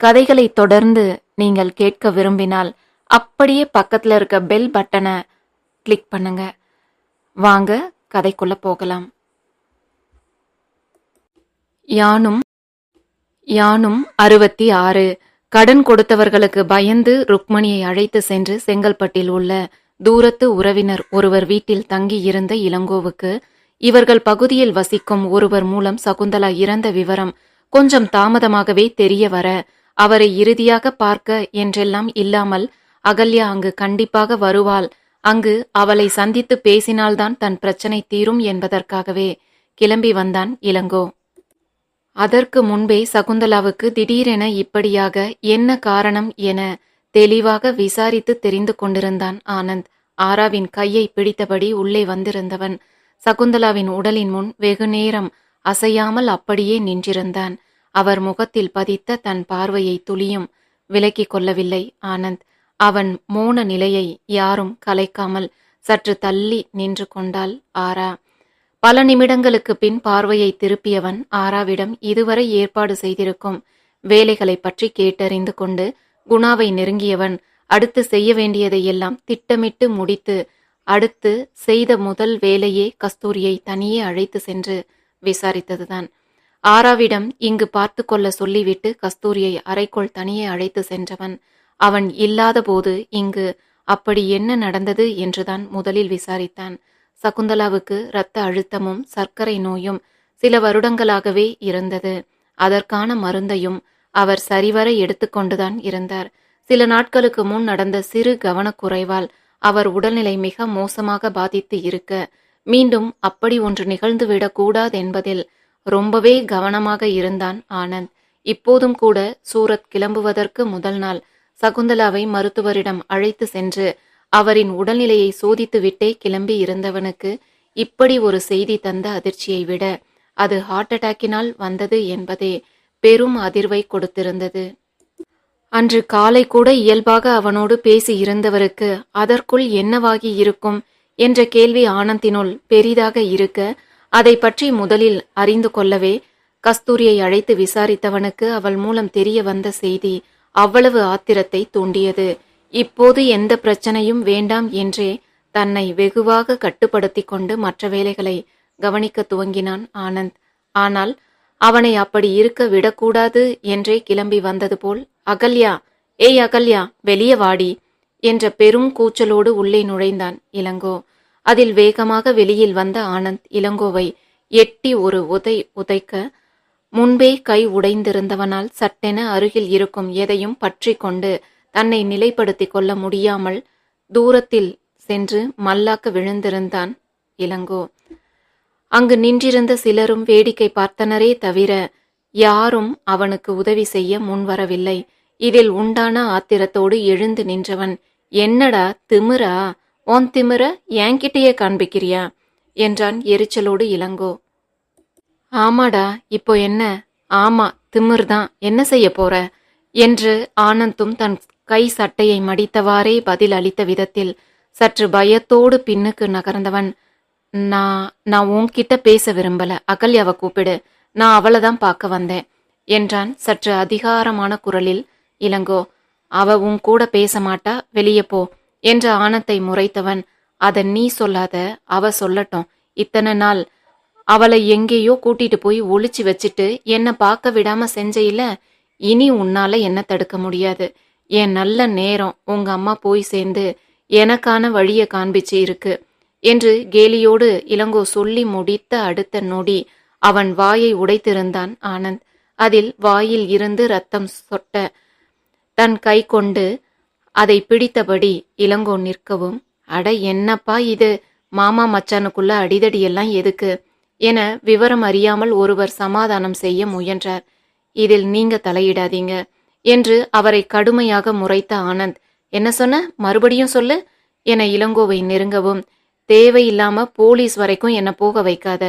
கதைகளை தொடர்ந்து நீங்கள் கேட்க விரும்பினால் அப்படியே பக்கத்துல இருக்க பெல் பட்டனை கிளிக் பண்ணுங்க. வாங்க கதைக்குள்ள போகலாம். யானும் யானும் அறுபத்தி ஆறு கடன் கொடுத்தவர்களுக்கு பயந்து ருக்மணியை அழைத்து சென்று செங்கல்பட்டில் உள்ள தூரத்து உறவினர் ஒருவர் வீட்டில் தங்கியிருந்த இளங்கோவுக்கு இவர்கள் பகுதியில் வசிக்கும் ஒருவர் மூலம் சகுந்தலா இறந்த விவரம் கொஞ்சம் தாமதமாகவே தெரிய வர அவரை இறுதியாக பார்க்க என்றெல்லாம் இல்லாமல் அகல்யா அங்கு கண்டிப்பாக வருவாள். அங்கு அவளை சந்தித்து பேசினால்தான் தன் பிரச்சனை தீரும் என்பதற்காகவே கிளம்பி வந்தான் இளங்கோ. அதற்கு முன்பே சகுந்தலாவுக்கு திடீரென இப்படியாக என்ன காரணம் என தெளிவாக விசாரித்து தெரிந்து கொண்டிருந்தான் ஆனந்த். ஆராவின் கையை பிடித்தபடி உள்ளே வந்திருந்தவன் சகுந்தலாவின் உடலின் முன் வெகு நேரம் அசையாமல் அப்படியே நின்றிருந்தான். அவர் முகத்தில் பதித்த தன் பார்வையை துளியும் விலக்கிக் கொள்ளவில்லை. ஆனந்த் அவன் மோன நிலையை யாரும் கலைக்காமல் சற்று தள்ளி நின்று கொண்டாள் ஆரா. பல நிமிடங்களுக்கு பின் பார்வையை திருப்பியவன் ஆராவிடம் இதுவரை ஏற்பாடு செய்திருக்கும் வேலைகளை பற்றி கேட்டறிந்து கொண்டு குணாவை நெருங்கியவன் அடுத்து செய்ய வேண்டியதை எல்லாம் திட்டமிட்டு முடித்து அடுத்து செய்த முதல் வேலையே கஸ்தூரியை தனியே அழைத்து சென்று விசாரித்ததுதான். ஆராவிடம் இங்கு பார்த்து கொள்ள சொல்லிவிட்டு கஸ்தூரியை அறைக்குள் தனியே அழைத்து சென்றவன். அவன் இல்லாதபோது இங்கு அப்படி என்ன நடந்தது? என்றுதான் முதலில் விசாரித்தான். சகுந்தலாவுக்கு இரத்த அழுத்தமும் சர்க்கரை நோயும் சில வருடங்களாகவே இருந்தது. அதற்கான மருந்தையும் அவர் சரிவர எடுத்துக்கொண்டுதான் இருந்தார். சில நாட்களுக்கு முன் நடந்த சிறு கவனக்குறைவால் அவர் உடல்நிலை மிக மோசமாக பாதித்து இருக்க மீண்டும் அப்படி ஒன்று நிகழ்ந்துவிடக் கூடாதென்பதில் ரொம்பவே கவனமாக இருந்தான் ஆனந்த். இப்போதும் கூட சூரத் கிளம்புவதற்கு முதல் நாள் சகுந்தலாவை மருத்துவரிடம் அழைத்து சென்று அவரின் உடல்நிலையை சோதித்துவிட்டே கிளம்பி இருந்தவனுக்கு இப்படி ஒரு செய்தி தந்த அதிர்ச்சியை விட அது ஹார்ட் அட்டாக்கினால் வந்தது என்பதே பெரும் அதிர்வை கொடுத்திருந்தது. அன்று காலை கூட இயல்பாக அவனோடு பேசி இருந்தவருக்கு அதற்குள் என்னவாகி இருக்கும் என்ற கேள்வி ஆனந்தினுள் பெரிதாக இருக்க அதை பற்றி முதலில் அறிந்து கொள்ளவே கஸ்தூரியை அழைத்து விசாரித்தவனுக்கு அவள் மூலம் தெரிய வந்த செய்தி அவ்வளவு ஆத்திரத்தை தூண்டியது. இப்போது எந்த பிரச்சனையும் வேண்டாம் என்றே தன்னை வெகுவாக கட்டுப்படுத்தி கொண்டு மற்ற வேலைகளை கவனிக்க துவங்கினான் ஆனந்த். ஆனால் அவனை அப்படி இருக்க விடக்கூடாது என்றே கிளம்பி வந்தது போல் அகல்யா ஏய் அகல்யா வெளியே வாடி என்ற பெரும் கூச்சலோடு உள்ளே நுழைந்தான் இளங்கோ. அதில் வேகமாக வெளியில் வந்த ஆனந்த் இளங்கோவை எட்டி ஒரு உதை உதைக்க முன்பே கை உடைந்திருந்தவனால் சட்டென அருகில் இருக்கும் எதையும் பற்றி கொண்டு தன்னை நிலைப்படுத்திக் கொள்ள முடியாமல் தூரத்தில் சென்று மல்லாக்க விழுந்திருந்தான் இளங்கோ. அங்கு நின்றிருந்த சிலரும் வேடிக்கை பார்த்தனரே தவிர யாரும் அவனுக்கு உதவி செய்ய முன்வரவில்லை. இதில் உண்டான ஆத்திரத்தோடு எழுந்து நின்றவன் என்னடா திமிரா? உன் திமிர என்கிட்டயே காண்பிக்கிறியா? என்றான் எரிச்சலோடு இளங்கோ. ஆமாடா இப்போ என்ன? ஆமா திமிர் தான் என்ன செய்ய போற? என்று ஆனந்தும் தன் கை சட்டையை மடித்தவாறே பதில் அளித்த விதத்தில் சற்று பயத்தோடு பின்னுக்கு நகர்ந்தவன் நான் நான் உன்கிட்ட பேச விரும்பல. அகல்யாவை கூப்பிடு. நான் அவளை தான் பார்க்க வந்தேன் என்றான் சற்று அதிகாரமான குரலில் இளங்கோ. அவ உன் கூட பேச மாட்டா. வெளியே போ. என்ற ஆணத்தை முறைத்தவன். அதை நீ சொல்லாத அவ சொல்லட்டும். இத்தனை நாள் அவளை எங்கேயோ கூட்டிட்டு போய் ஒளிச்சு வச்சுட்டு என்ன பார்க்க விடாம செஞ்சையில இனி உன்னால என்ன தடுக்க முடியாது. என் நல்ல நேரம் உங்க அம்மா போய் சேர்ந்து எனக்கான வழிய காண்பிச்சு இருக்கு என்று கேலியோடு இளங்கோ சொல்லி முடித்த அடுத்த நொடி அவன் வாயை உடைத்திருந்தான் ஆனந்த். அதில் வாயில் இருந்து ரத்தம் சொட்ட தன் கை கொண்டு அதை பிடித்தபடி இளங்கோ நிற்கவும் அட என்னப்பா இது? மாமா மச்சானுக்குள்ள அடிதடி எல்லாம் எதுக்கு? என விவரம் அறியாமல் ஒருவர் சமாதானம் செய்ய முயன்றார். இதில் நீங்க தலையிடாதீங்க என்று அவரை கடுமையாக முறைத்த ஆனந்த் என்ன சொன்ன? மறுபடியும் சொல்லு என இளங்கோவை நெருங்கவும் தேவையில்லாம போலீஸ் வரைக்கும் என்ன போக வைக்காத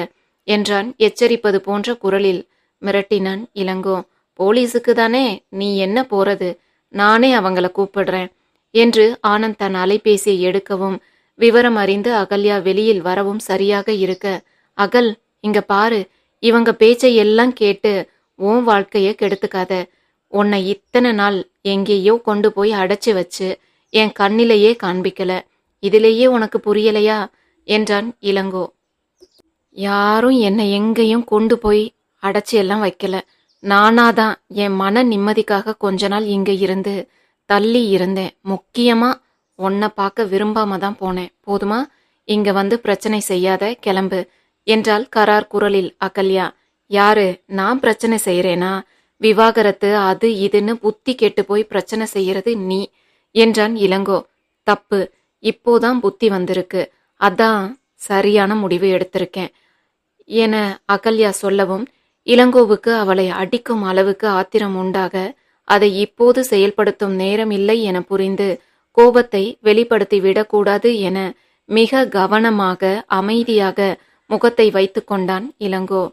என்றான் எச்சரிப்பது போன்ற குரலில் மிரட்டினான் இளங்கோ. போலீஸுக்கு தானே? நீ என்ன போறது? நானே அவங்கள கூப்பிடுறேன். என்று ஆனந்த் தன் அலைபேசியை எடுக்கவும் விவரம் அறிந்து அகல்யா வெளியில் வரவும் சரியாக இருக்க அகல் இங்க பாரு இவங்க பேச்சை எல்லாம் கேட்டு உன் வாழ்க்கையை கெடுத்துக்காத. உன்னை இத்தனை நாள் எங்கேயோ கொண்டு போய் அடைச்சி வச்சு என் கண்ணிலேயே காண்பிக்கல. இதிலேயே உனக்கு புரியலையா? என்றான் இளங்கோ. யாரும் என்னை எங்கேயும் கொண்டு போய் அடைச்சி எல்லாம் வைக்கல. நானாதான் என் மன நிம்மதிக்காக கொஞ்ச நாள் இங்கே இருந்து தள்ளி இருந்தேன். முக்கியமாக உன்னை பார்க்க விரும்பாம தான் போனேன். போதுமா? இங்க வந்து பிரச்சனை செய்யாத கிளம்பு. என்றால் கரார் குரலில் அகல்யா. யாரு நான் பிரச்சனை செய்யறேனா விவாகரத்து அது இதுன்னு புத்தி கெட்டு போய் பிரச்சனை செய்யறது நீ என்றான் இளங்கோ. தப்பு. இப்போதான் புத்தி வந்திருக்கு. அதான் சரியான முடிவு எடுத்திருக்கேன் என அகல்யா சொல்லவும் இளங்கோவுக்கு அவளை அடிக்கும் அளவுக்கு ஆத்திரம் உண்டாக அதை இப்போது செயல்படுத்தும் நேரம் இல்லை என புரிந்து கோபத்தை வெளிப்படுத்தி விடக்கூடாது என மிக கவனமாக அமைதியாக முகத்தை வைத்து கொண்டான் இளங்கோ.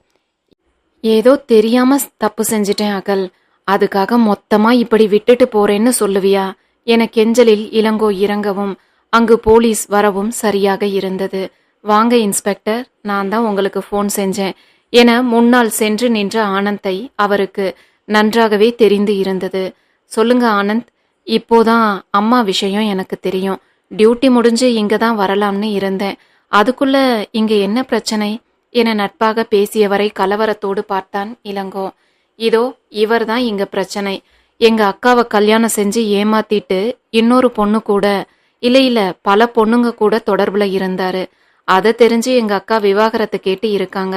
ஏதோ தெரியாம தப்பு செஞ்சிட்டேன் அகல். அதுக்காக மொத்தமா இப்படி விட்டுட்டு போறேன்னு சொல்லுவியா? என கெஞ்சலில் இளங்கோ இறங்கவும் அங்கு போலீஸ் வரவும் சரியாக இருந்தது. வாங்க இன்ஸ்பெக்டர் நான் தான் உங்களுக்கு ஃபோன் செஞ்சேன் என முன்னால் சென்று நின்ற ஆனந்தை அவருக்கு நன்றாகவே தெரிந்து இருந்தது. சொல்லுங்க ஆனந்த். இப்போதான் அம்மா விஷயம் எனக்கு தெரியும். டியூட்டி முடிஞ்சு இங்க தான் வரலாம்னு இருந்தேன். அதுக்குள்ள இங்க என்ன பிரச்சனை? என நட்பாக பேசியவரை கலவரத்தோடு பார்த்தான் இளங்கோ. இதோ இவர்தான் இங்க பிரச்சனை. எங்க அக்காவை கல்யாணம் செஞ்சு ஏமாத்திட்டு இன்னொரு பொண்ணு கூட இல்ல இல்ல பல பொண்ணுங்க கூட தொடர்புல இருந்தாரு. அதை தெரிஞ்சு எங்க அக்கா விவாகரத்து கேட்டு இருக்காங்க.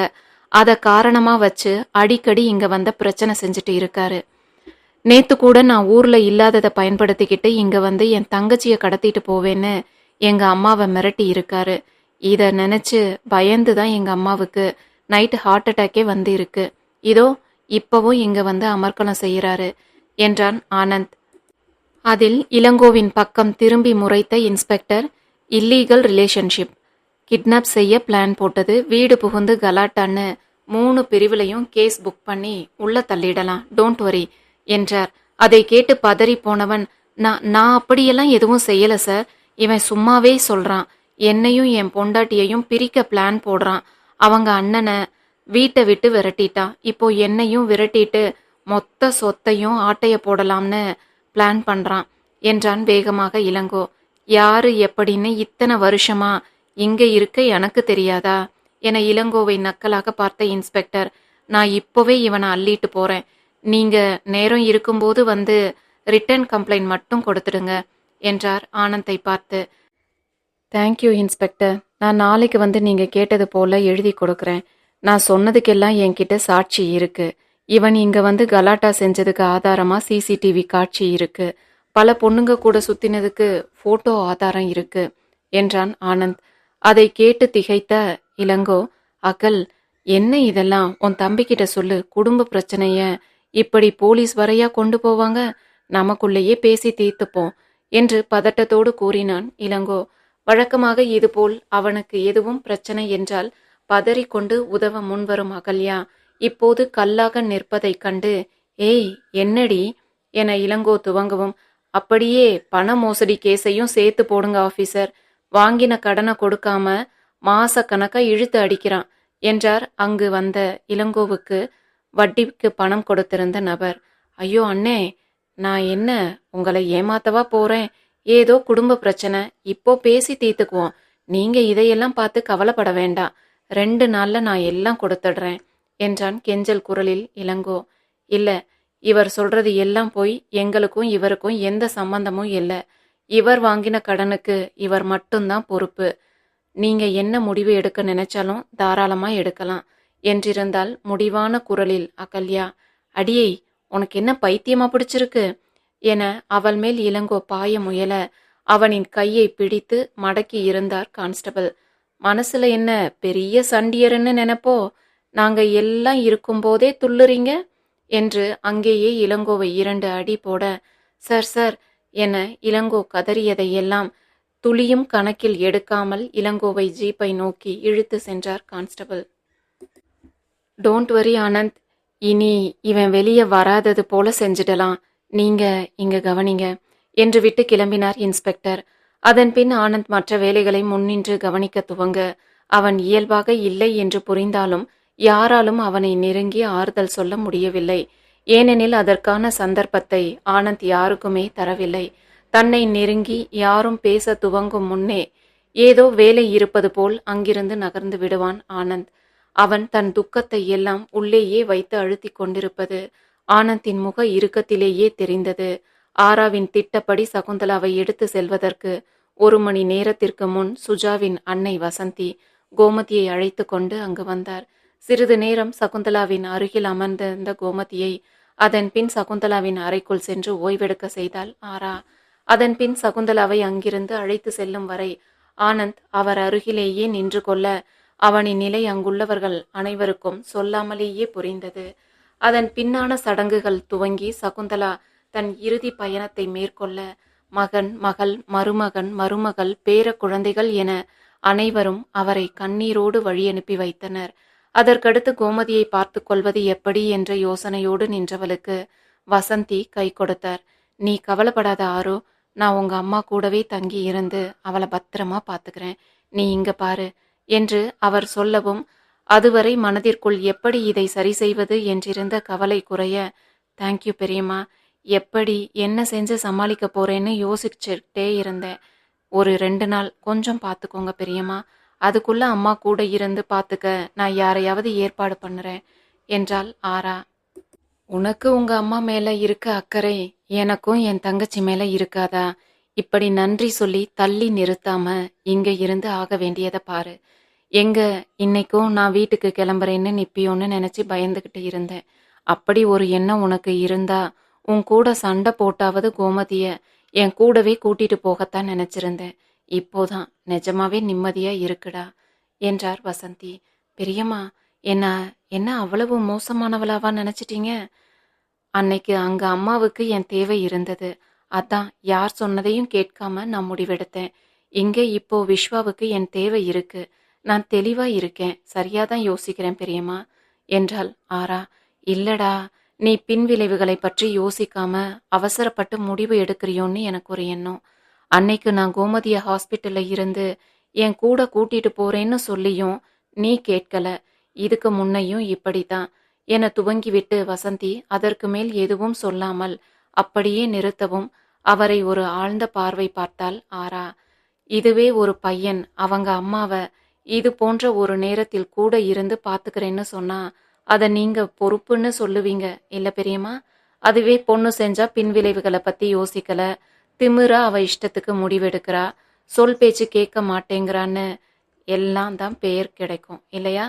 அதை காரணமா வச்சு அடிக்கடி இங்க வந்த பிரச்சனை செஞ்சுட்டு இருக்காரு. நேத்து கூட நான் ஊர்ல இல்லாததை பயன்படுத்திக்கிட்டு இங்க வந்து என் தங்கச்சியை கடத்திட்டு போவேன்னு எங்க அம்மாவை மிரட்டி இருக்காரு. இதை நினைச்சு பயந்து தான் எங்க அம்மாவுக்கு நைட் ஹார்ட் அட்டாக்கே வந்து இருக்கு. இதோ இப்பவும் இங்க வந்து அமர்க்கலம் செய்யறாரு என்றான் ஆனந்த். அதில் இளங்கோவின் பக்கம் திரும்பி முறைத்த இன்ஸ்பெக்டர் இல்லீகல் ரிலேஷன்ஷிப் கிட்னாப் செய்ய பிளான் போட்டது. வீடு புகுந்து கலாட்டான்னு மூணு பிரிவுலையும் கேஸ் புக் பண்ணி உள்ள தள்ளிடலாம். டோன்ட் வரி என்றார். அதை கேட்டு பதறி போனவன் நான் நான் அப்படியெல்லாம் எதுவும் செய்யல சார் இவன் சும்மாவே சொல்றான். என்னையும் என் பொண்டாட்டியையும் பிரிக்க பிளான் போடுறான். அவங்க அண்ணனை வீட்டை விட்டு விரட்டிட்டான் இப்போ என்னையும் விரட்டிட்டு மொத்த சொத்தையும் ஆட்டைய போடலாம்னு பிளான் பண்றான் என்றான் வேகமாக இளங்கோ. யாரு எப்படின்னு இத்தனை வருஷமா இங்க இருக்க எனக்கு தெரியாதா? என இளங்கோவை நக்கலாக பார்த்த இன்ஸ்பெக்டர் நான் இப்போவே இவனை அள்ளிட்டு போறேன். நீங்க நேரம் இருக்கும்போது வந்து ரிட்டர்ன் கம்ப்ளைண்ட் மட்டும் கொடுத்துடுங்க என்றார் ஆனந்தை பார்த்து. Thank you inspector. நான் நாளைக்கு வந்து நீங்க கேட்டது போல எழுதி கொடுக்குறேன். நான் சொன்னதுக்கெல்லாம் என்கிட்ட சாட்சி இருக்கு. இவன் இங்க வந்து கலாட்டா செஞ்சதுக்கு ஆதாரமா சிசிடிவி காட்சி இருக்கு. பல பொண்ணுங்க கூட சுத்தினதுக்கு போட்டோ ஆதாரம் இருக்கு என்றான் ஆனந்த். அதை கேட்டு திகைத்த இளங்கோ அகல் என்ன இதெல்லாம்? உன் தம்பிக்கிட்ட சொல்லு. குடும்ப பிரச்சனைய இப்படி போலீஸ் வரையா கொண்டு போவாங்க? நமக்குள்ளேயே பேசி தீர்த்துப்போம் என்று பதட்டத்தோடு கூறினான் இளங்கோ வழக்கமாக இதுபோல் அவனுக்கு எதுவும் பிரச்சனை என்றால் பதறிக்கொண்டு உதவ முன்வரும் அகல்யா. இப்போது கல்லாக நிற்பதைக் கண்டு ஏய் என்னடி என இளங்கோ துவங்கவும் அப்படியே பண மோசடி கேஸையும் சேர்த்து போடுங்க ஆபீசர் வாங்கின கடனை கொடுக்காம மாச கணக்கா இழுத்து அடிக்கிறான் என்றார் அங்கு வந்த இளங்கோவுக்கு வட்டிக்கு பணம் கொடுத்திருந்த நபர். ஐயோ அண்ணே நான் என்ன உங்களை ஏமாத்தவா போறேன்? ஏதோ குடும்ப பிரச்சனை. இப்போ பேசி தீர்த்துக்குவோம். நீங்க இதையெல்லாம் பார்த்து கவலைப்பட வேண்டாம். ரெண்டு நாள்ல நான் எல்லாம் கொடுத்துடுறேன் என்றான் கெஞ்சல் குரலில் இளங்கோ. இல்ல இவர் சொல்றது எல்லாம் போய் எங்களுக்கும் இவருக்கும் எந்த சம்பந்தமும் இல்லை. இவர் வாங்கின கடனுக்கு இவர் மட்டும்தான் பொறுப்பு. நீங்க என்ன முடிவு எடுக்க நினைச்சாலும் தாராளமா எடுக்கலாம். என்றிருந்தால் முடிவான குரலில் அகல்யா அடியை உனக்கு என்ன பைத்தியமா பிடிச்சிருக்கு? என அவள் மேல் இளங்கோ பாய முயல அவனின் கையை பிடித்து மடக்கி இருந்தார் கான்ஸ்டபிள். மனசுல என்ன பெரிய சண்டியர்னு நினைப்போ? நாங்க எல்லாம் இருக்கும்போதே துள்ளுறீங்க? என்று அங்கேயே இளங்கோவை இரண்டு அடி போட சார் சார் என இளங்கோ கதறியதையெல்லாம் துளியும் கணக்கில் எடுக்காமல் இளங்கோவை ஜீப்பை நோக்கி இழுத்து சென்றார் கான்ஸ்டபிள். Don't worry Anand. இனி இவன் வெளியே வராதது போல செஞ்சிடலாம். நீங்க இங்க கவனிங்க என்று விட்டு கிளம்பினார் இன்ஸ்பெக்டர். அதன் பின் ஆனந்த் மற்ற வேலைகளை முன்னின்று கவனிக்க துவங்க அவன் இயல்பாக இல்லை என்று புரிந்தாலும் யாராலும் அவனை நெருங்கி ஆறுதல் சொல்ல முடியவில்லை. ஏனெனில் அதற்கான சந்தர்ப்பத்தை ஆனந்த் யாருக்குமே தரவில்லை. தன்னை நெருங்கி யாரும் பேச துவங்கும் முன்னே ஏதோ வேலை இருப்பது போல் அங்கிருந்து நகர்ந்து விடுவான் ஆனந்த். அவன் தன் துக்கத்தை எல்லாம் உள்ளேயே வைத்து அழுத்திக் கொண்டிருப்பது ஆனந்தின் முக இறுக்கத்திலேயே தெரிந்தது. ஆராவின் திட்டப்படி சகுந்தலாவை எடுத்து செல்வதற்கு ஒரு மணி நேரத்திற்கு முன் சுஜாவின் அன்னை வசந்தி கோமதியை அழைத்து கொண்டு அங்கு வந்தார். சிறிது நேரம் சகுந்தலாவின் அருகில் அமர்ந்திருந்த கோமதியை அதன் பின் சகுந்தலாவின் அறைக்குள் சென்று ஓய்வெடுக்க செய்தாள் ஆரா. அதன் பின் சகுந்தலாவை அங்கிருந்து அழைத்து செல்லும் வரை ஆனந்த் அவர் அருகிலேயே நின்று கொள்ள அவனின் நிலை அங்குள்ளவர்கள் அனைவருக்கும் சொல்லாமலேயே புரிந்தது. அதன் பின்னான சடங்குகள் துவங்கி சகுந்தலா தன் இறுதி பயணத்தை மேற்கொள்ள மகன் மகள் மருமகன் மருமகள் பேர குழந்தைகள் என அனைவரும் அவரை கண்ணீரோடு வழியனுப்பி வைத்தனர். அதற்கடுத்து கோமதியை பார்த்து கொள்வது எப்படி என்ற யோசனையோடு நின்றவளுக்கு வசந்தி கை கொடுத்தார். நீ கவலைப்படாத ஆரோ நான் உங்க அம்மா கூடவே தங்கி இருந்து அவளை பத்திரமா பார்த்துக்கிறேன் நீ இங்க பாரு என்று அவர் சொல்லவும் அதுவரை மனதிற்குள் எப்படி இதை சரி செய்வது என்றிருந்த கவலை குறைய தேங்க்யூ பெரியம்மா. எப்படி என்ன செஞ்சு சமாளிக்க போறேன்னு யோசிச்சுட்டே இருந்தேன். ஒரு ரெண்டு நாள் கொஞ்சம் பார்த்துக்கோங்க பெரியம்மா. அதுக்குள்ள அம்மா கூட இருந்து பார்த்துக்க நான் யாரையாவது ஏற்பாடு பண்ணுறேன் என்றாள் ஆரா. உனக்கு உங்க அம்மா மேல இருக்க அக்கறை எனக்கும் என் தங்கச்சி மேல இருக்காதா? இப்படி நன்றி சொல்லி தள்ளி நிறுத்தாம இங்க இருந்து ஆக வேண்டியதை பாரு. எங்க இன்னைக்கும் நான் வீட்டுக்கு கிளம்புறேன்னு நிப்பியோன்னு நினைச்சு பயந்துகிட்டு இருந்தேன் அப்படி ஒரு எண்ணம் உனக்கு இருந்தா உன் கூட சண்டை போட்டாவது கோமதிய என் கூடவே கூட்டிட்டு போகத்தான் நினைச்சிருந்தேன். இப்போதான் நிஜமாவே நிம்மதியா இருக்குடா என்றார் வசந்தி. பெரியம்மா என்ன என்ன அவ்வளவு மோசமானவளாவா நினைச்சிட்டீங்க? அன்னைக்கு அங்க அம்மாவுக்கு என் தேவை இருந்தது. அதான் யார் சொன்னதையும் கேட்காம நான் முடிவெடுத்தேன். இங்கே இப்போ விஸ்வாவுக்கு என் தேவை இருக்கு. நான் தெளிவா இருக்கேன். சரியாதான் யோசிக்கிறேன் பெரியம்மா என்றாள் ஆரா. இல்லடா நீ பின்விளைவுகளை பற்றி யோசிக்காம அவசரப்பட்டு முடிவு எடுக்கிறியோன்னு எனக்கு ஒரு எண்ணம். அன்னைக்கு நான் கோமதிய ஹாஸ்பிட்டல்ல இருந்து என் கூட கூட்டிட்டு போறேன்னு சொல்லியும் நீ கேட்கல. இதுக்கு முன்னையும் இப்படித்தான். என துவங்கிவிட்டு வசந்தி அதற்கு மேல் எதுவும் சொல்லாமல் அப்படியே நிறுத்தவும் அவரை ஒரு ஆழ்ந்த பார்வை பார்த்தால் ஆரா. இதுவே ஒரு பையன். அவங்க அம்மாவை இது போன்ற ஒரு நேரத்தில் கூட இருந்து பாத்துக்கிறேன்னு சொன்னா அதை நீங்க பொறுப்புன்னு சொல்லுவீங்க இல்ல பெரியம்மா? அதுவே பொண்ணு செஞ்சா பின்விளைவுகளை பத்தி யோசிக்கல. திமிரா அவள் இஷ்டத்துக்கு முடிவெடுக்கிறா. சொல் பேச்சு கேட்க மாட்டேங்கிறான்னு எல்லாம் தான் பெயர் கிடைக்கும் இல்லையா?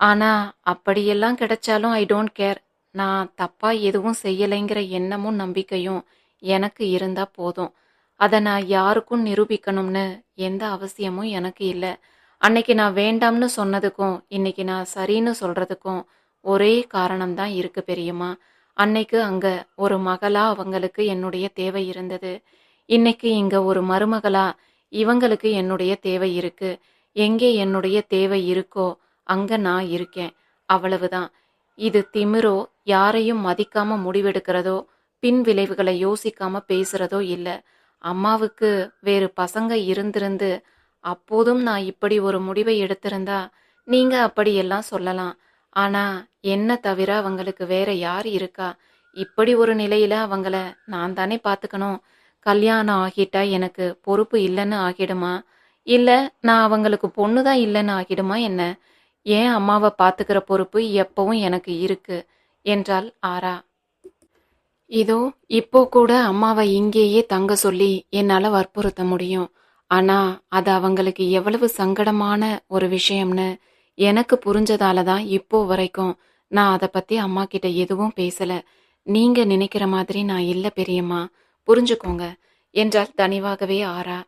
ஆனால் அப்படியெல்லாம் கிடைச்சாலும் ஐ டோன்ட் கேர் நான் தப்பாக எதுவும் செய்யலைங்கிற எண்ணமும் நம்பிக்கையும் எனக்கு இருந்தால் போதும். அதை நான் யாருக்கும் நிரூபிக்கணும்னு எந்த அவசியமும் எனக்கு இல்லை. அன்னைக்கு நான் வேண்டாம்னு சொன்னதுக்கும் இன்னைக்கு நான் சரின்னு சொல்கிறதுக்கும் ஒரே காரணம்தான் இருக்குது பெரியம்மா. அன்னைக்கு அங்க ஒரு மகளா அவங்களுக்கு என்னுடைய தேவை இருந்தது. இன்னைக்கு இங்க ஒரு மருமகளா இவங்களுக்கு என்னுடைய தேவை இருக்கு. எங்கே என்னுடைய தேவை இருக்கோ அங்க நான் இருக்கேன். அவ்வளவுதான். இது திமிரோ யாரையும் மதிக்காம முடிவெடுக்கிறதோ பின் விளைவுகளை யோசிக்காம பேசுறதோ இல்ல. அம்மாவுக்கு வேறு பசங்க இருந்திருந்து அப்போதும் நான் இப்படி ஒரு முடிவை எடுத்திருந்தா நீங்க அப்படியெல்லாம் சொல்லலாம். ஆனா என்ன தவிர அவங்களுக்கு வேற யார் இருக்கா? இப்படி ஒரு நிலையில அவங்கள நான் தானே பார்த்துக்கணும் கல்யாணம் ஆகிட்டா எனக்கு பொறுப்பு இல்லைன்னு ஆகிடுமா? இல்ல நான் அவங்களுக்கு பொண்ணு தான் இல்லைன்னு ஆகிடுமா என்ன? ஏன் அம்மாவை பார்த்துக்கிற பொறுப்பு எப்பவும் எனக்கு இருக்கு என்றாள் ஆரா. இதோ இப்போ கூட அம்மாவை இங்கேயே தங்க சொல்லி என்னால் வற்புறுத்த முடியும். ஆனா அது அவங்களுக்கு எவ்வளவு சங்கடமான ஒரு விஷயம்னு எனக்கு புரிஞ்சதால தான் இப்போ வரைக்கும் நான் அதை பற்றி அம்மா கிட்ட எதுவும் பேசலை. நீங்கள் நினைக்கிற மாதிரி நான் இல்லை பெரியம்மா. புரிஞ்சுக்கோங்க. என்றால் தனிவாகவே ஆறா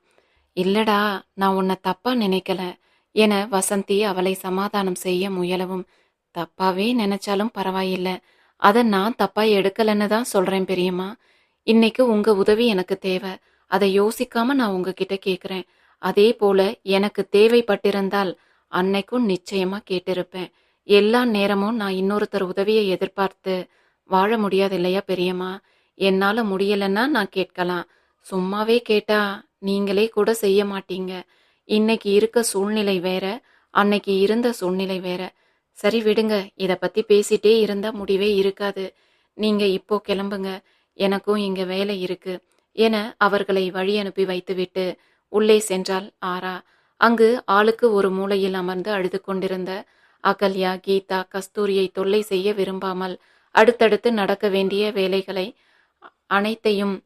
இல்லடா நான் உன்னை தப்பா நினைக்கல. என வசந்தி அவளை சமாதானம் செய்ய முயலவும். தப்பாவே நினைச்சாலும் பரவாயில்லை. அதை நான் தப்பா எடுக்கலன்னு தான் சொல்றேன் பெரியம்மா. இன்னைக்கு உங்க உதவி எனக்கு தேவை. அதை யோசிக்காம நான் உங்ககிட்ட கேட்குறேன் அதே போல எனக்கு தேவைப்பட்டிருந்தால் அன்னைக்கும் நிச்சயமா கேட்டிருப்பேன். எல்லா நேரமும் நான் இன்னொருத்தர் உதவியை எதிர்பார்த்து வாழ முடியாது இல்லையா பெரியம்மா? என்னால முடியலன்னா நான் கேட்கலாம். சும்மாவே கேட்டா நீங்களே கூட செய்ய மாட்டீங்க. இன்னைக்கு இருக்க சூழ்நிலை வேற அன்னைக்கு இருந்த சூழ்நிலை வேற. சரி விடுங்க இதை பத்தி பேசிட்டே இருந்தா முடிவே இருக்காது. நீங்க இப்போ கிளம்புங்க. எனக்கும் இங்க வேலை இருக்கு. என அவர்களை வழி அனுப்பி வைத்துவிட்டு உள்ளே சென்றால் ஆரா. அங்கு ஆளுக்கு ஒரு மூலையில் அமர்ந்து அழுது கொண்டிருந்த அகல்யா கீதா கஸ்தூரியை தொல்லை செய்ய விரும்பாமல் அடுத்தடுத்து நடக்க வேண்டிய வேலைகளை அனைத்தையும்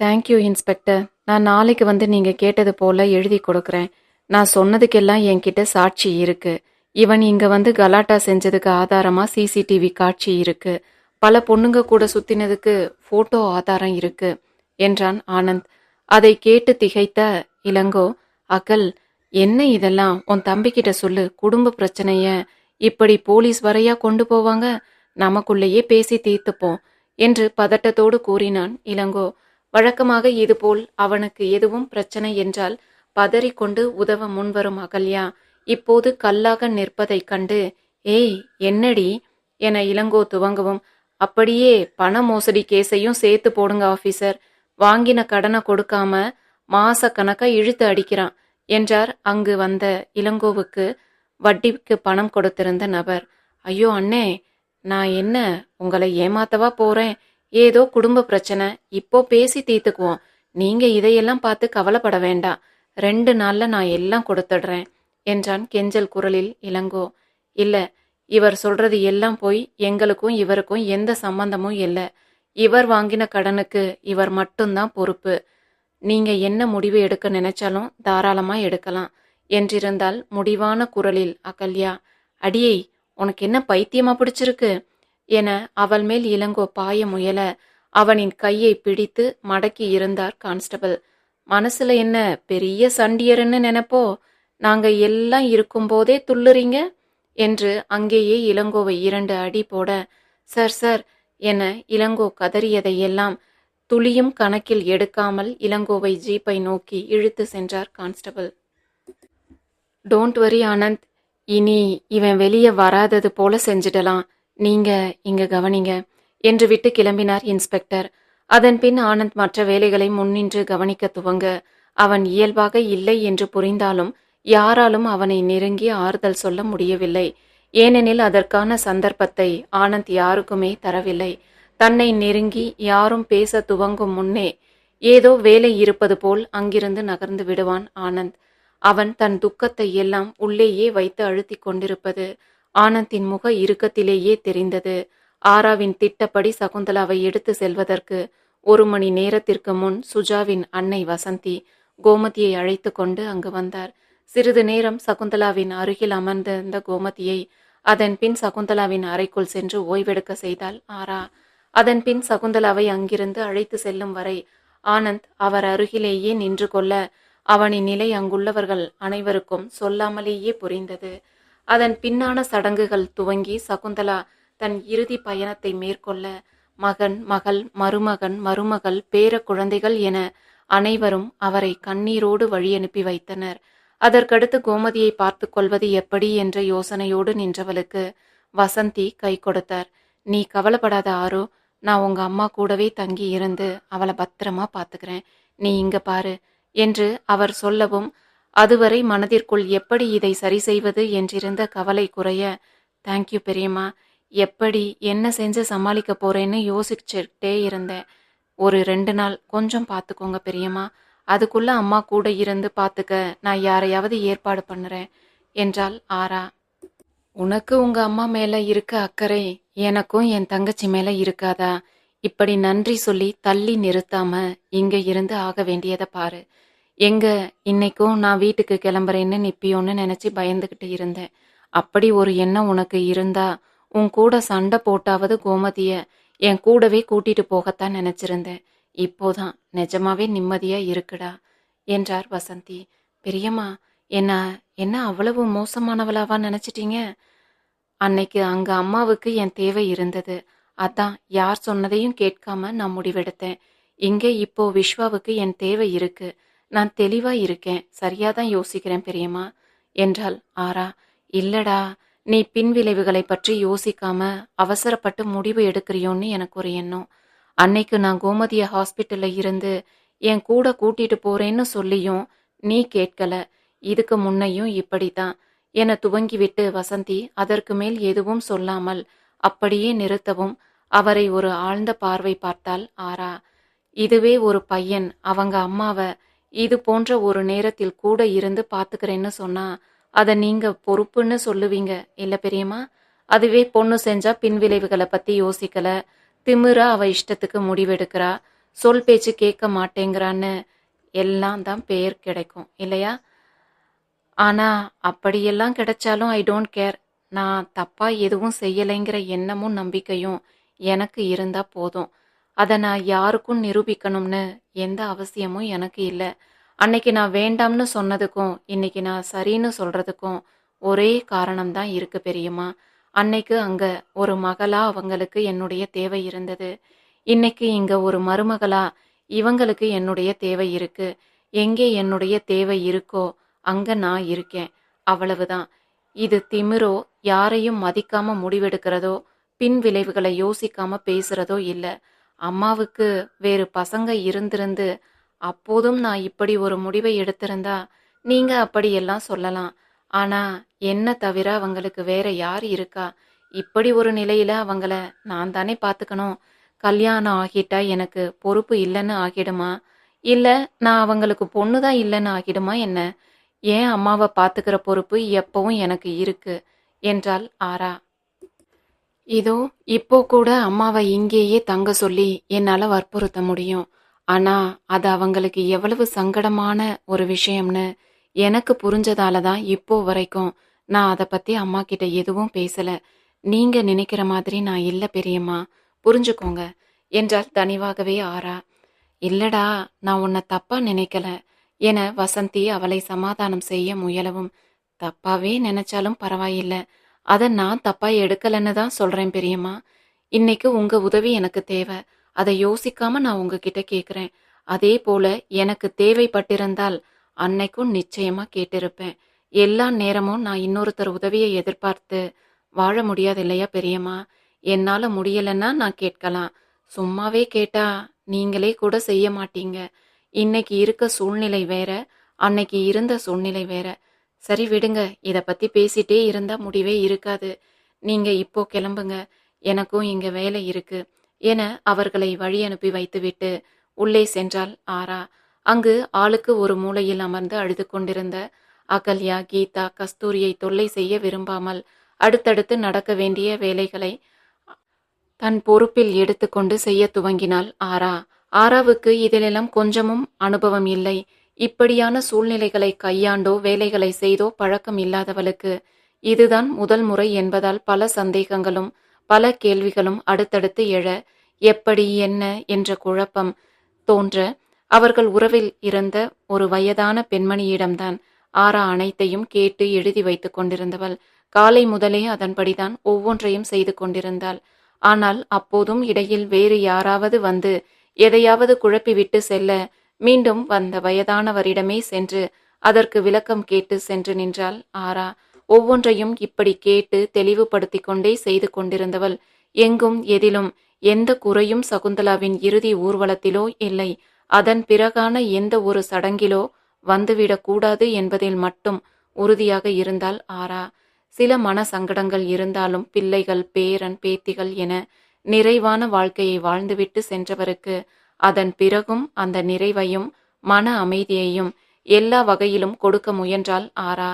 தேங்க்யூ இன்ஸ்பெக்டர் நான் நாளைக்கு வந்து நீங்கள் கேட்டது போல எழுதி கொடுக்குறேன். நான் சொன்னதுக்கெல்லாம் என்கிட்ட சாட்சி இருக்கு. இவன் இங்கே வந்து கலாட்டா செஞ்சதுக்கு ஆதாரமாக சிசிடிவி காட்சி இருக்கு. பல பொண்ணுங்க கூட சுத்தினதுக்கு ஃபோட்டோ ஆதாரம் இருக்கு என்றான் ஆனந்த். அதை கேட்டு திகைத்த இளங்கோ அகல் என்ன இதெல்லாம்? உன் தம்பிக்கிட்ட சொல்லு குடும்ப பிரச்சனைய. இப்படி போலீஸ் வரையா கொண்டு போவாங்க? நமக்குள்ளேயே பேசி தீர்த்துப்போம் என்று பதட்டத்தோடு கூறினான் இளங்கோ வழக்கமாக இதுபோல் அவனுக்கு எதுவும் பிரச்சனை என்றால் பதறிக்கொண்டு உதவ முன்வரும் அகல்யா. இப்போது கல்லாக நிற்பதைக் கண்டு ஏய் என்னடி என இளங்கோ துவங்கவும் அப்படியே பண மோசடி கேஸையும் சேர்த்து போடுங்க ஆபீசர் வாங்கின கடனை கொடுக்காம மாச கணக்கா இழுத்து அடிக்கிறான் என்றார் அங்கு வந்த இளங்கோவுக்கு வட்டிக்கு பணம் கொடுத்திருந்த நபர். ஐயோ அண்ணே நான் என்ன உங்களை ஏமாத்தவா போறேன்? ஏதோ குடும்ப பிரச்சனை. இப்போ பேசி தீர்த்துக்குவோம். நீங்க இதையெல்லாம் பார்த்து கவலைப்பட வேண்டாம். ரெண்டு நாள்ல நான் எல்லாம் கொடுத்துடுறேன் என்றான் கெஞ்சல் குரலில் இளங்கோ. இல்ல இவர் சொல்றது எல்லாம் போய் எங்களுக்கும் இவருக்கும் எந்த சம்பந்தமும் இல்லை. இவர் வாங்கின கடனுக்கு இவர் மட்டும்தான் பொறுப்பு. நீங்க என்ன முடிவு எடுக்க நினைச்சாலும் தாராளமா எடுக்கலாம். என்றிருந்தால் முடிவான குரலில் அகல்யா அடியை உனக்கு என்ன பைத்தியமா பிடிச்சிருக்கு? என அவள் மேல் இளங்கோ பாய முயல அவனின் கையை பிடித்து மடக்கி இருந்தார் கான்ஸ்டபிள். மனசுல என்ன பெரிய சண்டியர்னு நினைப்போ? நாங்க எல்லாம் இருக்கும்போதே துள்ளுறீங்க? என்று அங்கேயே இளங்கோவை இரண்டு அடி போட சார் சார் என இளங்கோ கதறியதையெல்லாம் துளியும் கணக்கில் எடுக்காமல் இளங்கோவை ஜீப்பை நோக்கி இழுத்து சென்றார் கான்ஸ்டபிள். Don't worry Anand. இனி இவன் வெளியே வராதது போல செஞ்சிடலாம். நீங்க இங்க கவனிங்க என்று விட்டு கிளம்பினார் இன்ஸ்பெக்டர். அதன் பின் ஆனந்த் மற்ற வேலைகளை முன்னின்று கவனிக்க துவங்க அவன் இயல்பாக இல்லை என்று புரிந்தாலும் யாராலும் அவனை நெருங்கி ஆறுதல் சொல்ல முடியவில்லை. ஏனெனில் அதற்கான சந்தர்ப்பத்தை ஆனந்த் யாருக்குமே தரவில்லை. தன்னை நெருங்கி யாரும் பேச துவங்கும் முன்னே ஏதோ வேலை இருப்பது போல் அங்கிருந்து நகர்ந்து விடுவான் ஆனந்த். அவன் தன் துக்கத்தை எல்லாம் உள்ளேயே வைத்து அழுத்திக் கொண்டிருப்பது ஆனந்தின் முக இறுக்கத்திலேயே தெரிந்தது. ஆராவின் திட்டப்படி சகுந்தலாவை எடுத்து செல்வதற்கு ஒரு மணி நேரத்திற்கு முன் சுஜாவின் அன்னை வசந்தி கோமதியை அழைத்து கொண்டு அங்கு வந்தார். சிறிது நேரம் சகுந்தலாவின் அருகில் அமர்ந்திருந்த கோமதியை அதன் பின் சகுந்தலாவின் அறைக்குள் சென்று ஓய்வெடுக்க செய்தாள் ஆரா. அதன் பின் சகுந்தலாவை அங்கிருந்து அழைத்து செல்லும் வரை ஆனந்த் அவர் அருகிலேயே நின்று கொள்ள அவனின் நிலை அங்குள்ளவர்கள் அனைவருக்கும் சொல்லாமலேயே புரிந்தது. அதன் பின்னான சடங்குகள் துவங்கி சகுந்தலா தன் இறுதி பயணத்தை மேற்கொள்ள மகன் மகள் மருமகன் மருமகள் பேர குழந்தைகள் என அனைவரும் அவரை கண்ணீரோடு வழி அனுப்பி வைத்தனர். அதற்கடுத்து கோமதியை பார்த்து கொள்வது எப்படி என்ற யோசனையோடு நின்றவளுக்கு வசந்தி கை கொடுத்தார். நீ கவலைப்படாத ஆரோ நான் உங்க அம்மா கூடவே தங்கி இருந்து அவளை பத்திரமா பாத்துக்கிறேன் நீ இங்க பாரு என்று அவர் சொல்லவும் அதுவரை மனதிற்குள் எப்படி இதை சரி செய்வது? என்றிருந்த கவலை குறைய தேங்க்யூ பெரியம்மா. எப்படி என்ன செஞ்சு சமாளிக்க போறேன்னு யோசிச்சுட்டே இருந்தேன். ஒரு ரெண்டு நாள் கொஞ்சம் பார்த்துக்கோங்க பெரியம்மா. அதுக்குள்ள அம்மா கூட இருந்து பார்த்துக்க நான் யாரையாவது ஏற்பாடு பண்ணுறேன் என்றாள் ஆரா. உனக்கு உங்க அம்மா மேல இருக்க அக்கறை எனக்கும் என் தங்கச்சி மேல இருக்காதா? இப்படி நன்றி சொல்லி தள்ளி நிறுத்தாம இங்க இருந்து ஆக வேண்டியதை பாரு. எங்க இன்னைக்கும் நான் வீட்டுக்கு கிளம்புறேன்னு நிப்பியோன்னு நினைச்சு பயந்துகிட்டு இருந்தேன் அப்படி ஒரு எண்ணம் உனக்கு இருந்தா உன் கூட சண்டை போட்டாவது கோமதிய என் கூடவே கூட்டிட்டு போகத்தான் நினைச்சிருந்தேன். இப்போதான் நிஜமாவே நிம்மதியா இருக்குடா என்றார் வசந்தி. பெரியம்மா என்ன என்ன அவ்வளவு மோசமானவளாவா நினைச்சிட்டீங்க? அன்னைக்கு அங்க அம்மாவுக்கு என் தேவை இருந்தது. அதான் யார் சொன்னதையும் கேட்காம நான் முடிவெடுத்தேன். இங்கே இப்போ விஸ்வாவுக்கு என் தேவை இருக்கு. நான் தெளிவா இருக்கேன். சரியாதான் யோசிக்கிறேன் பெரியம்மா என்றாள் ஆரா. இல்லடா நீ பின்விளைவுகளை பற்றி யோசிக்காம அவசரப்பட்டு முடிவு எடுக்கிறியோன்னு எனக்கு ஒரு எண்ணம். அன்னைக்கு நான் கோமதிய ஹாஸ்பிட்டல்ல இருந்து என் கூட கூட்டிட்டு போறேன்னு சொல்லியும் நீ கேட்கல. இதுக்கு முன்னையும் இப்படித்தான். என துவங்கிவிட்டு வசந்தி அதற்கு மேல் எதுவும் சொல்லாமல் அப்படியே நிறுத்தவும் அவரை ஒரு ஆழ்ந்த பார்வை பார்த்தால் ஆரா. இதுவே ஒரு பையன். அவங்க அம்மாவை இது போன்ற ஒரு நேரத்தில் கூட இருந்து பார்த்துக்கிறேன்னு சொன்னா அதை நீங்க பொறுப்புன்னு சொல்லுவீங்க இல்ல பெரியம்மா? அதுவே பொண்ணு செஞ்சா பின்விளைவுகளை பத்தி யோசிக்கல. திமிரா அவள் இஷ்டத்துக்கு முடிவெடுக்கிறா. சொல் பேச்சு கேட்க மாட்டேங்கிறான்னு எல்லாம் தான் பெயர் கிடைக்கும் இல்லையா? ஆனால் அப்படியெல்லாம் கிடைச்சாலும் ஐ டோன்ட் கேர் நான் தப்பாக எதுவும் செய்யலைங்கிற எண்ணமும் நம்பிக்கையும் எனக்கு இருந்தால் போதும். அதை நான் யாருக்கும் நிரூபிக்கணும்னு எந்த அவசியமும் எனக்கு இல்லை. அன்னைக்கு நான் வேண்டாம்னு சொன்னதுக்கும் இன்னைக்கு நான் சரின்னு சொல்கிறதுக்கும் ஒரே காரணம் தான் பெரியம்மா. அன்னைக்கு அங்க ஒரு மகளா அவங்களுக்கு என்னுடைய தேவை இருந்தது. இன்னைக்கு இங்க ஒரு மருமகளா இவங்களுக்கு என்னுடைய தேவை இருக்கு. எங்கே என்னுடைய தேவை இருக்கோ அங்க நான் இருக்கேன். அவ்வளவுதான். இது திமிரோ யாரையும் மதிக்காம முடிவெடுக்கிறதோ பின் விளைவுகளை யோசிக்காம பேசுறதோ இல்ல. அம்மாவுக்கு வேறு பசங்க இருந்திருந்து அப்போதும் நான் இப்படி ஒரு முடிவை எடுத்திருந்தா நீங்க அப்படியெல்லாம் சொல்லலாம். ஆனா என்ன தவிர அவங்களுக்கு வேற யார் இருக்கா? இப்படி ஒரு நிலையில அவங்கள நான் தானே பார்த்துக்கணும் கல்யாணம் ஆகிட்டா எனக்கு பொறுப்பு இல்லைன்னு ஆகிடுமா? இல்ல நான் அவங்களுக்கு பொண்ணு தான் இல்லைன்னு ஆகிடுமா என்ன? ஏன் அம்மாவை பார்த்துக்கிற பொறுப்பு எப்பவும் எனக்கு இருக்கு என்றாள் ஆரா. இதோ இப்போ கூட அம்மாவை இங்கேயே தங்க சொல்லி என்னால் வற்புறுத்த முடியும். ஆனா அது அவங்களுக்கு எவ்வளவு சங்கடமான ஒரு விஷயம்னு எனக்கு புரிஞ்சதால தான் இப்போ வரைக்கும் நான் அதை பற்றி அம்மா கிட்ட எதுவும் பேசலை. நீங்கள் நினைக்கிற மாதிரி நான் இல்லை பெரியம்மா. புரிஞ்சுக்கோங்க. என்றால் தனிவாகவே ஆறா இல்லடா நான் உன்னை தப்பா நினைக்கல. என வசந்தி அவளை சமாதானம் செய்ய முயலவும். தப்பாவே நினைச்சாலும் பரவாயில்ல. அதை நான் தப்பா எடுக்கலன்னு தான் சொல்றேன் பெரியம்மா. இன்னைக்கு உங்க உதவி எனக்கு தேவை. அதை யோசிக்காம நான் உங்ககிட்ட கேக்குறேன். அதே போல எனக்கு தேவைப்பட்டிருந்தால் அன்னைக்கும் நிச்சயமா கேட்டிருப்பேன். எல்லா நேரமும் நான் இன்னொருத்தர் உதவியை எதிர்பார்த்து வாழ முடியாது இல்லையா பெரியம்மா? என்னால முடியலன்னா நான் கேட்கலாம். சும்மாவே கேட்டா நீங்களே கூட செய்ய மாட்டீங்க. இன்னைக்கு இருக்க சூழ்நிலை வேற அன்னைக்கு இருந்த சூழ்நிலை வேற. சரி விடுங்க இதை பத்தி பேசிட்டே இருந்தா முடிவே இருக்காது. நீங்க இப்போ கிளம்புங்க. எனக்கும் இங்க வேலை இருக்கு. என அவர்களை வழி அனுப்பி வைத்துவிட்டு உள்ளே சென்றால் ஆரா. அங்கு ஆளுக்கு ஒரு மூலையில் அமர்ந்து அழுது கொண்டிருந்த அகல்யா கீதா கஸ்தூரியை தொல்லை செய்ய விரும்பாமல் அடுத்தடுத்து நடக்க வேண்டிய வேலைகளை தன் பொறுப்பில் எடுத்துக்கொண்டு செய்ய துவங்கினாள் ஆரா. ஆராவுக்கு இதிலெல்லாம் கொஞ்சமும் அனுபவம் இல்லை. இப்படியான சூழ்நிலைகளை கையாண்டோ வேலைகளை செய்தோ பழக்கம் இல்லாதவளுக்கு இதுதான் முதல் முறை என்பதால் பல சந்தேகங்களும் பல கேள்விகளும் அடுத்தடுத்து எழ எப்படி என்ன என்ற குழப்பம் தோன்ற அவர்கள் உறவில் இருந்த ஒரு வயதான பெண்மணியிடம்தான் ஆரா அனைத்தையும் கேட்டு எழுதி வைத்துக் கொண்டிருந்தவள். காலை முதலே அதன்படிதான் ஒவ்வொன்றையும் செய்து கொண்டிருந்தாள். ஆனால் அப்போதும் இடையில் வேறு யாராவது வந்து எதையாவது குழப்பிவிட்டு செல்ல மீண்டும் வந்த வயதானவரிடமே சென்று அதற்கு விளக்கம் கேட்டு சென்று நின்றாள் ஆரா ஒவ்வொன்றையும் இப்படி கேட்டு தெளிவுபடுத்தி கொண்டே செய்து கொண்டிருந்தவள். எங்கும் எதிலும் எந்த குறையும் சகுந்தலாவின் இறுதி ஊர்வலத்திலோ இல்லை. அதன் பிறகான எந்த ஒரு சடங்கிலோ வந்துவிடக்கூடாது என்பதில் மட்டும் உறுதியாக இருந்தால் ஆரா சில மன சங்கடங்கள் இருந்தாலும் பிள்ளைகள் பேரன் பேத்திகள் என நிறைவான வாழ்க்கையை வாழ்ந்துவிட்டு சென்றவருக்கு அதன் பிறகும் அந்த நிறைவையும் மன அமைதியையும் எல்லா வகையிலும் கொடுக்க முயன்றால் ஆரா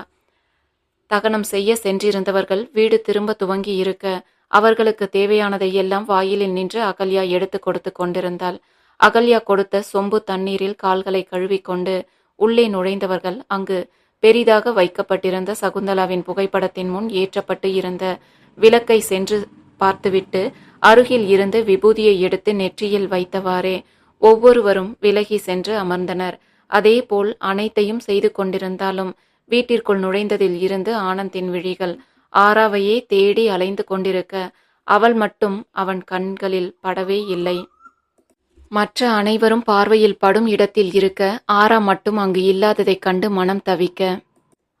தகனம் செய்ய சென்றிருந்தவர்கள் வீடு திரும்ப துவங்கி இருக்க அவர்களுக்கு தேவையானதை எல்லாம் வாயிலில் நின்று அகல்யா எடுத்து கொடுத்து கொண்டிருந்தாள். அகல்யா கொடுத்த சொம்பு தண்ணீரில் கால்களை கழுவிக்கொண்டு உள்ளே நுழைந்தவர்கள் அங்கு பெரிதாக வைக்கப்பட்டிருந்த சகுந்தலாவின் புகைப்படத்தின் முன் ஏற்றப்பட்டு இருந்த விளக்கை சென்று பார்த்துவிட்டு அருகில் இருந்து விபூதியை எடுத்து நெற்றியில் வைத்தவாறே ஒவ்வொருவரும் விலகி சென்று அமர்ந்தனர். அதேபோல் அனைத்தையும் செய்து கொண்டிருந்தாலும் வீட்டிற்குள் நுழைந்ததில் இருந்து ஆனந்தின் விழிகள் ஆறாவையே தேடி அலைந்து கொண்டிருக்க அவள் மட்டும் அவன் கண்களில் படவே இல்லை. மற்ற அனைவரும் பார்வையில் படும் இடத்தில் இருக்க ஆரா மட்டும் அங்கு இல்லாததைக் கண்டு மனம் தவிக்க.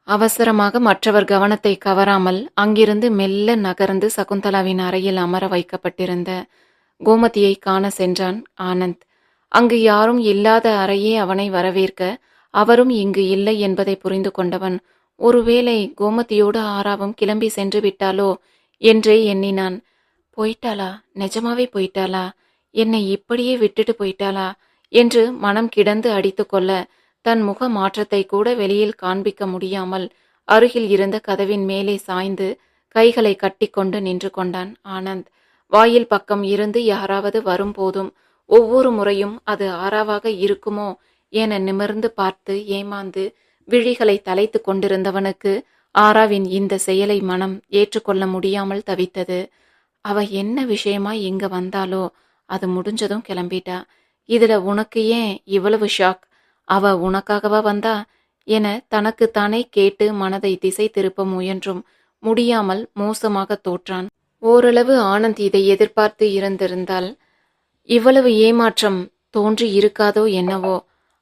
அவசரமாக மற்றவர் கவனத்தை கவராமல் அங்கிருந்து மெல்ல நகர்ந்து சகுந்தலாவின் அறையில் அமர வைக்கப்பட்டிருந்த கோமதியை காண சென்றான் ஆனந்த். அங்கு யாரும் இல்லாத அறையே அவனை வரவேற்க அவரும் இங்கு இல்லை என்பதை புரிந்து கொண்டவன் ஒருவேளை கோமதியோடு ஆறாவும் கிளம்பி சென்று விட்டாலோ? என்றே எண்ணினான். போயிட்டாளா? நிஜமாவே போயிட்டாளா? என்னை இப்படியே விட்டுட்டு போயிட்டாளா என்று மனம் கிடந்து அடித்துக்கொள்ள தன் முக மாற்றத்தை கூட வெளியில் காண்பிக்க முடியாமல் அருகில் இருந்த கதவின் மேலே சாய்ந்து கைகளை கட்டிக்கொண்டு நின்று கொண்டான் ஆனந்த். வாயில் பக்கம் இருந்து யாராவது வரும்போதும் ஒவ்வொரு முறையும் அது ஆறாவாக இருக்குமோ என நிமிர்ந்து பார்த்து ஏமாந்து விழிகளை தலைத்து கொண்டிருந்தவனுக்கு ஆராவின் இந்த செயலை மனம் ஏற்றுக்கொள்ள முடியாமல் தவித்தது. அவ என்ன விஷயமா இங்க வந்தாலோ அது முடிஞ்சதும் கிளம்பிட்டா. இதுல உனக்கு ஏன் இவ்வளவு ஷாக் அவ உனக்காகவா வந்தா? என தனக்குத்தானே கேட்டு மனதை திசை திருப்ப முயன்றும். முடியாமல் மோசமாக தோற்றான். ஓரளவு ஆனந்த் இதை எதிர்பார்த்து இருந்திருந்தால் இவ்வளவு ஏமாற்றம் தோன்றி இருக்காதோ என்னவோ.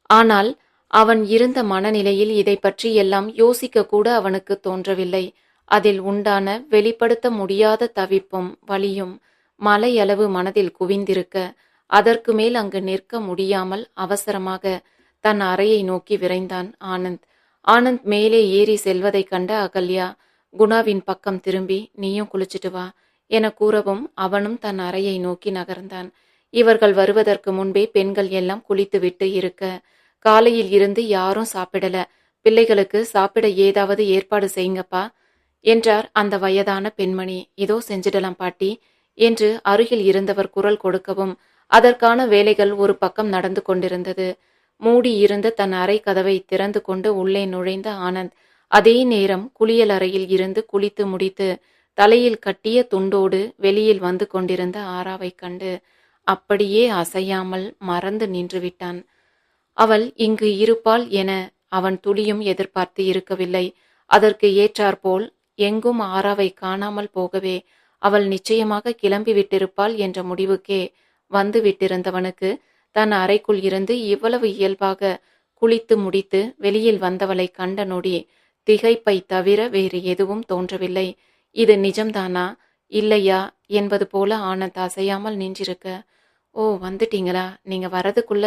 ஆனால் அவன் இருந்த மனநிலையில் இதை பற்றி எல்லாம் யோசிக்க கூட அவனுக்கு தோன்றவில்லை. அதில் உண்டான வெளிப்படுத்த முடியாத தவிப்பும் வலியும் மலையளவு மனதில் குவிந்திருக்க அதற்கு மேல் அங்கு நிற்க முடியாமல் அவசரமாக தன் அறையை நோக்கி விரைந்தான் ஆனந்த். ஆனந்த் மேலே ஏறி செல்வதைக் கண்ட அகல்யா குணாவின் பக்கம் திரும்பி நீயும் குளிச்சிட்டு வா என கூறவும் அவனும் தன் அறையை நோக்கி நகர்ந்தான். இவர்கள் வருவதற்கு முன்பே பெண்கள் எல்லாம் குளித்துவிட்டு இருக்க காலையில் இருந்து யாரும் சாப்பிடல. பிள்ளைகளுக்கு சாப்பிட ஏதாவது ஏற்பாடு செய்யுங்கப்பா என்றார் அந்த வயதான பெண்மணி. இதோ செஞ்சிடலாம் பாட்டி என்று அருகில் இருந்தவர் குரல் கொடுக்கவும் அதற்கான வேலைகள் ஒரு பக்கம் நடந்து கொண்டிருந்தது. மூடி இருந்த தன் அறை கதவை திறந்து கொண்டு உள்ளே நுழைந்த ஆனந்த் அதே நேரம் குளியல் அறையில் இருந்து குளித்து முடித்து தலையில் கட்டிய துண்டோடு வெளியில் வந்து கொண்டிருந்த ஆராவை கண்டு அப்படியே அசையாமல் மறந்து நின்று விட்டான். அவள் இங்கு இருப்பாள் என அவன் துளியும் எதிர்பார்த்து இருக்கவில்லை. அதற்கு ஏற்றாற்போல் எங்கும் ஆராவை காணாமல் போகவே அவள் நிச்சயமாக கிளம்பி விட்டிருப்பாள் என்ற முடிவுக்கே வந்து விட்டிருந்தவனுக்கு தன் அறைக்குள் இருந்து இவ்வளவு இயல்பாக குளித்து முடித்து வெளியில் வந்தவளை கண்ட நொடி திகைப்பை தவிர வேறு எதுவும் தோன்றவில்லை. இது நிஜம்தானா? இல்லையா? என்பது போல ஆனந்த் அசையாமல் நின்றிருக்க. ஓ வந்துட்டீங்களா? நீங்க வரதுக்குள்ள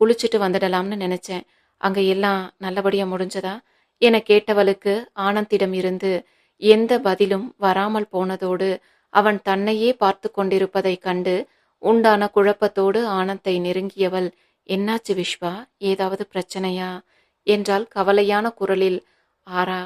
குளிச்சுட்டு வந்துடலாம்னு நினைச்சேன். அங்க எல்லாம் நல்லபடியா முடிஞ்சதா? என கேட்டவளுக்கு ஆனந்திடம் இருந்து எந்த பதிலும் வராமல் போனதோடு அவன் தன்னையே பார்த்து கொண்டிருப்பதைக் கண்டு உண்டான குழப்பத்தோடு ஆனந்தை நெருங்கியவள் என்னாச்சு விஸ்வா ஏதாவது பிரச்சனையா? என்றால் கவலையான குரலில் ஆரா